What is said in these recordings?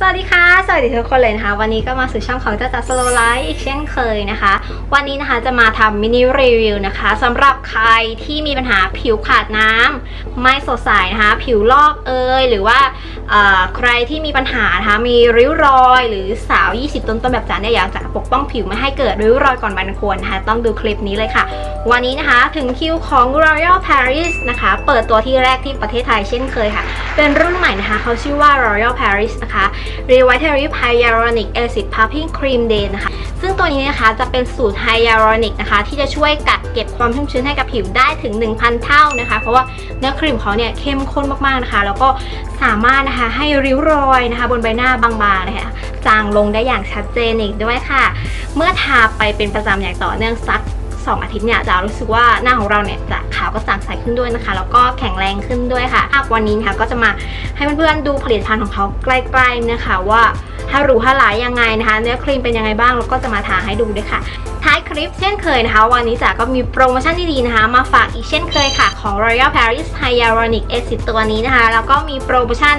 สวัสดีค่ะ สวัสดีทุกคนเลยนะคะ วันนี้ก็มาสู่ช่องของจ้าจัสโลไลท์อีกเช่นเคยนะคะ วันนี้นะคะจะมาทำมินิรีวิวนะคะสำหรับใครที่มีปัญหาผิวขาดน้ำไม่สดใสนะคะ ผิวลอกเอยหรือว่า ใครที่มีปัญหานะคะมีริ้วรอยหรือสาว 20 ต้นๆแบบจานเนี่ยอยากจะปกป้องผิวไม่ให้เกิดริ้วรอยก่อนวันควรนะคะต้องดูคลิปนี้เลยค่ะ วันนี้นะคะถึงคิวของ Royal Paris นะคะ เปิดตัวที่แรกที่ประเทศไทยเช่นเคยค่ะ เป็นรุ่นใหม่นะคะ เขาชื่อว่า Royal Paris นะคะ Revitalize Hyaluronic Acid Pumping Cream Day นะคะ ซึ่งตัวนี้นะคะจะเป็นสูตร Hyaluronic นะคะ ที่จะช่วยกักเก็บความชุ่มชื้นให้กับผิวได้ถึง 1,000 เท่านะคะ เพราะว่าเนื้อครีมเขาเนี่ยเข้มข้นมากๆนะคะ แล้วก็สามารถนะคะให้ริ้วรอยนะคะ บนใบหน้าบางๆนะคะจางลงได้อย่างชัดเจนอีกด้วยค่ะ เมื่อทาไปเป็นประจำอย่างต่อเนื่องสัก2อาทิตย์เนี่ยจะรู้สึกว่าหน้าของเราเนี่ยจะขาวกระจ่างใสขึ้นด้วยนะคะ แล้วก็แข็งแรงขึ้นด้วยค่ะอะวันนี้นะคะก็จะมาให้เพื่อนๆดูผลิตภัณฑ์ของเขาใกล้ๆนะคะว่าถ้ารู้ถ้าหลายยังไงนะคะ เนื้อครีมเป็นยังไงบ้างแล้วก็จะมาทาให้ดูด้วยค่ะ ท้ายคลิปเช่นเคยนะคะ วันนี้จ๋าก็มีโปรโมชั่นดีๆนะคะ มาฝากอีกเช่นเคยค่ะ ของ Royal Paris Hyaluronic Acid ตัวนี้นะคะ แล้วก็มีโปรโมชั่น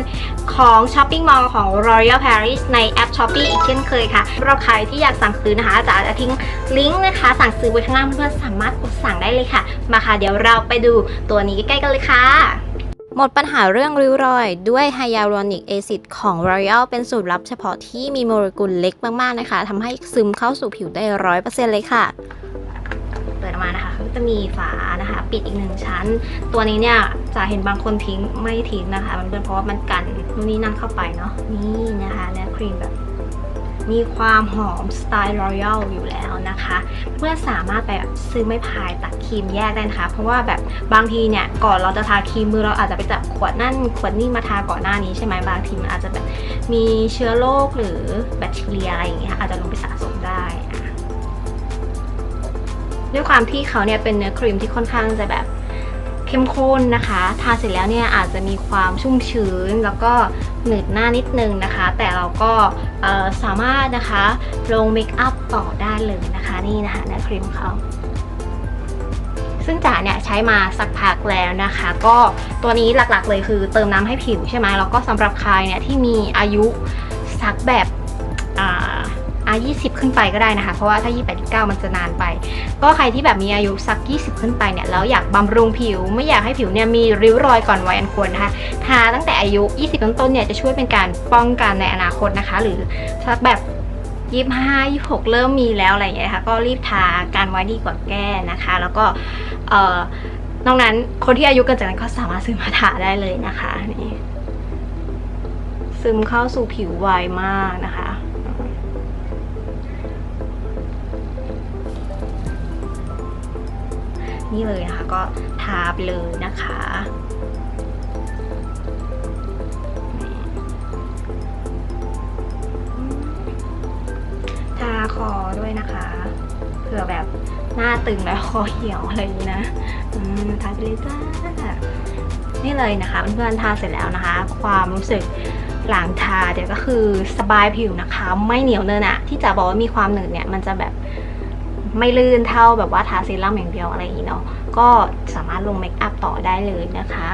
ของ Shopping Mall ของ Royal Paris ในแอป Shopee อีกเช่นเคยค่ะสำหรับใครที่อยากสั่งซื้อนะคะจ๋าจะทิ้งลิงก์นะคะ สั่งซื้อไว้ข้างล่างเพื่อนๆสามารถกดสั่งได้เลยค่ะ มาค่ะเดี๋ยวเราไปดูตัวนี้ใกล้ๆกันเลยค่ะ หมดปัญหาเรื่องริ้วรอย ด้วย Hyaluronic Acid ของ Royal เป็นสูตรลับเฉพาะที่มีโมเลกุลเล็กมากๆนะคะทำให้ซึมเข้าสู่ผิวได้ร้อยเปอร์เซ็นต์เลยค่ะ เปิดออกมานะคะก็จะมีฝานะคะ ปิดอีกหนึ่งชั้น ตัวนี้เนี่ยจะเห็นบางคนทิ้งไม่ทิ้งนะคะ มันเป็นเพราะว่ามันกันนู่นนี่นั่นเข้าไปเนาะนี่นะคะเนื้อครีมแบบ มีความหอมสไตล์รอยัลอยู่แล้วนะคะ เพื่อสามารถไปแบบซื้อไม้พายตัดครีมแยกได้นะคะ เพราะว่าแบบบางทีเนี่ยก่อนเราจะทาครีมมือเราอาจจะไปจับขวดนั่นขวดนี่มาทาก่อนหน้านี้ใช่ไหมบางทีมันอาจจะแบบมีเชื้อโรคหรือแบคทีเรียอะไรอย่างเงี้ยอาจจะลงไปสะสมได้ด้วยความที่เขาเนี่ยเป็นเนื้อครีมที่ค่อนข้างจะแบบ เข้มข้นนะคะ ทาเสร็จแล้วเนี่ยอาจจะมีความชุ่มชื้น แล้วก็หนืดหน้านิดนึงนะคะ แต่เราก็สามารถนะคะลงเมคอัพต่อได้เลยนะคะนี่นะคะเนื้อครีมเขาซึ่งจ๋าเนี่ยใช้มาสักพักแล้วนะคะ ก็ตัวนี้หลักๆเลยคือเติมน้ำให้ผิวใช่ไหมแล้วก็สำหรับใครเนี่ยที่มีอายุสักแบบ อายุ20 ขึ้นไปก็ได้นะคะ เพราะว่าถ้า 28 29 มันจะนานไป ก็ใครที่แบบมีอายุสัก 20 ขึ้นไปเนี่ยแล้วอยากบำรุงผิว ไม่อยากให้ผิวเนี่ยมีริ้วรอยก่อนวัยอันควรนะคะ ทาตั้งแต่อายุ 20 ต้นๆเนี่ยจะช่วยเป็นการป้องกันในอนาคตนะคะ หรือสักแบบ25 26เริ่มมีแล้วอะไรอย่างเงี้ยค่ะก็รีบทาการไว้ดีกว่าแก้นะคะ แล้วก็เอ่อนอกนั้นคนที่อายุเกินจากนั้นก็สามารถซื้อมาทาได้เลยนะคะนี่ซึมเข้าสู่ผิวไวมากนะคะ นี่เลยนะคะ ก็ทาไปเลยนะคะ ทาคอด้วยนะคะ เผื่อแบบหน้าตึงแล้วคอเหี่ยวอะไรอย่างนี้นะทาไปเลยจ้า นี่เลยนะคะเพื่อนๆทาเสร็จแล้วนะคะ ความรู้สึกหลังทาเดี๋ยวก็คือสบายผิวนะคะ ไม่เหนียวเนินอะที่จะบอกว่ามีความหนืดเนี่ยมันจะแบบ ไม่ลื่นเท่าแบบว่าทาเซรั่มอย่างเดียวอะไรอย่างนี้เนาะก็สามารถลงเมคอัพต่อได้เลยนะคะ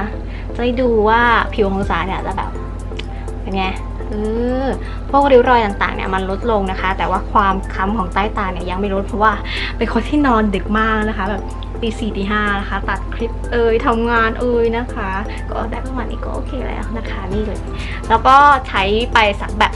จะได้ดูว่าผิวของสาเนี่ยจะแบบเป็นไงเออพวกริ้วรอยต่างๆเนี่ยมันลดลงนะคะ แต่ว่าความค้ำของใต้ตาเนี่ยยังไม่ลดเพราะว่าเป็นคนที่นอนดึกมากนะคะแบบตีสี่ตีห้านะคะ ตัดคลิปเอ่ยทำงานเอ่ยนะคะ ก็ได้ประมาณนี้ก็โอเคแล้วนะคะ นี่เลย แล้วก็ใช้ไปสักแบบ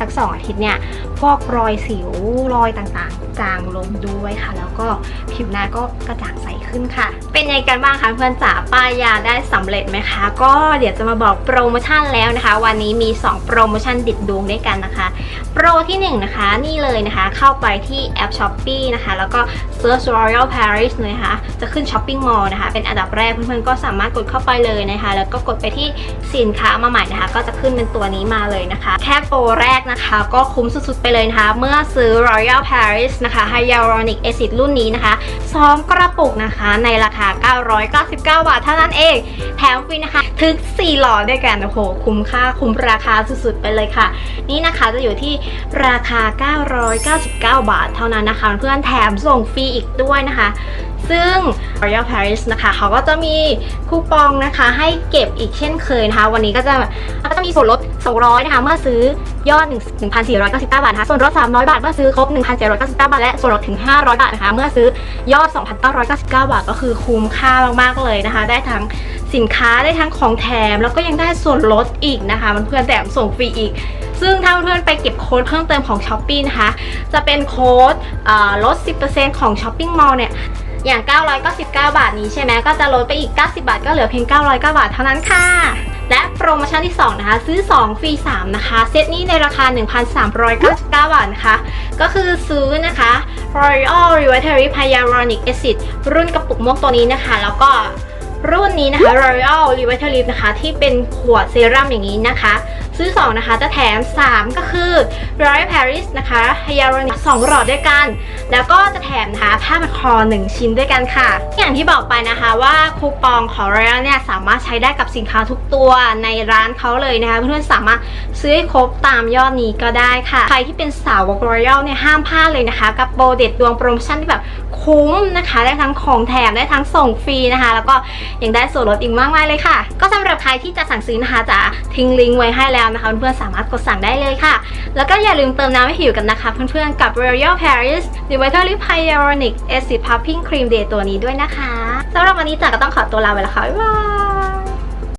สักสองอาทิตย์เนี่ยพวกรอยสิวรอยต่างๆ จางลงด้วยค่ะ แล้วก็ผิวหน้าก็กระจ่างใสขึ้นค่ะ เป็นยังไงกันบ้างคะเพื่อนจ๋าป้ายยาได้สำเร็จไหมคะ ก็เดี๋ยวจะมาบอกโปรโมชั่นแล้วนะคะ วันนี้มี 2 โปรโมชั่นดิดดวงด้วยกันนะคะโปรที่ 1 นะคะนี่เลยนะคะเข้าไปที่แอป s h o p e e นะคะ แล้วก็ Search Royal Paris เลยนะคะจะขึ้น Shopping Mall นะคะ เป็นอันดับแรกเพื่อนๆก็สามารถกดเข้าไปเลยนะคะ แล้วก็กดไปที่สินค้ามาใหม่นะคะ ก็จะขึ้นเป็นตัวนี้มาเลยนะคะ แค่โปรแรกนะคะ ก็คุ้มสุดๆไปเลยนะคะ เมื่อซื้อ Royal Paris นะคะ Hyaluronic Acid รุ่นนี้นะคะ2กระปุกนะคะ ในราคา 999 บาทเท่านั้นเอง แถมฟรีนะคะ ถึง 4 หลอดด้วยกัน โอ้โห คุ้มค่าคุ้มราคาสุดๆไปเลยค่ะ นี่นะคะจะอยู่ที่ราคา 999 บาทเท่านั้นนะคะ เพื่อนแถมส่งฟรีอีกด้วยนะคะซึ่ง Royal Paris นะคะเขาก็จะมีคูปองนะคะให้เก็บอีกเช่นเคยนะคะ วันนี้ก็จะก็จะมีส่วนลด 200 นะคะ เมื่อซื้อยอด 1,499 บาทนะคะส่วนลด 300 บาท เมื่อซื้อครบ 1,799 บาท และส่วนลดถึง 500 บาทนะคะ เมื่อซื้อยอด 2,999 บาท ก็คือคุ้มค่ามากๆเลยนะคะ ได้ทั้งสินค้าได้ทั้งของแถม แล้วก็ยังได้ส่วนลดอีกนะคะมันเพื่อนๆแถมส่งฟรีอีกซึ่งถ้าเพื่อนๆไปเก็บโค้ดเพิ่มเติมของ s h อ p e e นะคะ จะเป็นโค้ดลด 10%ของ Shopping Mall เนี่ย อย่าง 999 บาทนี้ใช่ไหมก็จะลดไปอีก 90 บาท ก็เหลือเพียง 909 บาทเท่านั้นค่ะ และโปรโมชั่นที่ 2 นะคะ ซื้อ 2 ฟรี 3 นะคะ เซตนี้ในราคา 1,399 บาทนะคะ ก็คือซื้อนะคะ Royal Revitary Hyaluronic Acid รุ่นกระปุกม่วงตัวนี้นะคะ แล้วก็รุ่นนี้นะคะ Royal Revitary นะคะ ที่เป็นขวดเซรั่มอย่างนี้นะคะ ซื้อ 2 นะคะ จะแถม 3 ก็คือ Royal Paris นะคะ Hyaluronic 2หลอดด้วยกัน แล้วก็จะแถมนะคะผ้าพันคอ 1 ชิ้นด้วยกันค่ะ อย่างที่บอกไปนะคะว่าคูปองของ Royal เนี่ยสามารถใช้ได้กับสินค้าทุกตัวในร้านเขาเลยนะคะ เพื่อนๆสามารถซื้อให้ครบตามยอดนี้ก็ได้ค่ะ ใครที่เป็นสาวก Royal เนี่ยห้ามพลาดเลยนะคะ กับโปรเด็ดดวงโปรโมชั่นที่แบบคุ้มนะคะ ได้ทั้งของแถมได้ทั้งส่งฟรีนะคะ แล้วก็ยังได้ส่วนลดอีกมากมายเลยค่ะ ก็สำหรับใครที่จะสั่งซื้อนะคะจะทิ้งลิงก์ไว้ให้แล้วนะคะเพื่อนๆสามารถกดสั่งได้เลยค่ะ แล้วก็อย่าลืมเติมน้ำให้หิวกันนะคะ เพื่อนๆกับ Royal Paris d e v i t a l i p Hyaluronic Acid Popping Cream Day ตัวนี้ด้วยนะคะสำหรับวันนี้จ๋าก็ต้องขอตัวลาไปแล้วค่ะบ๊ายบาย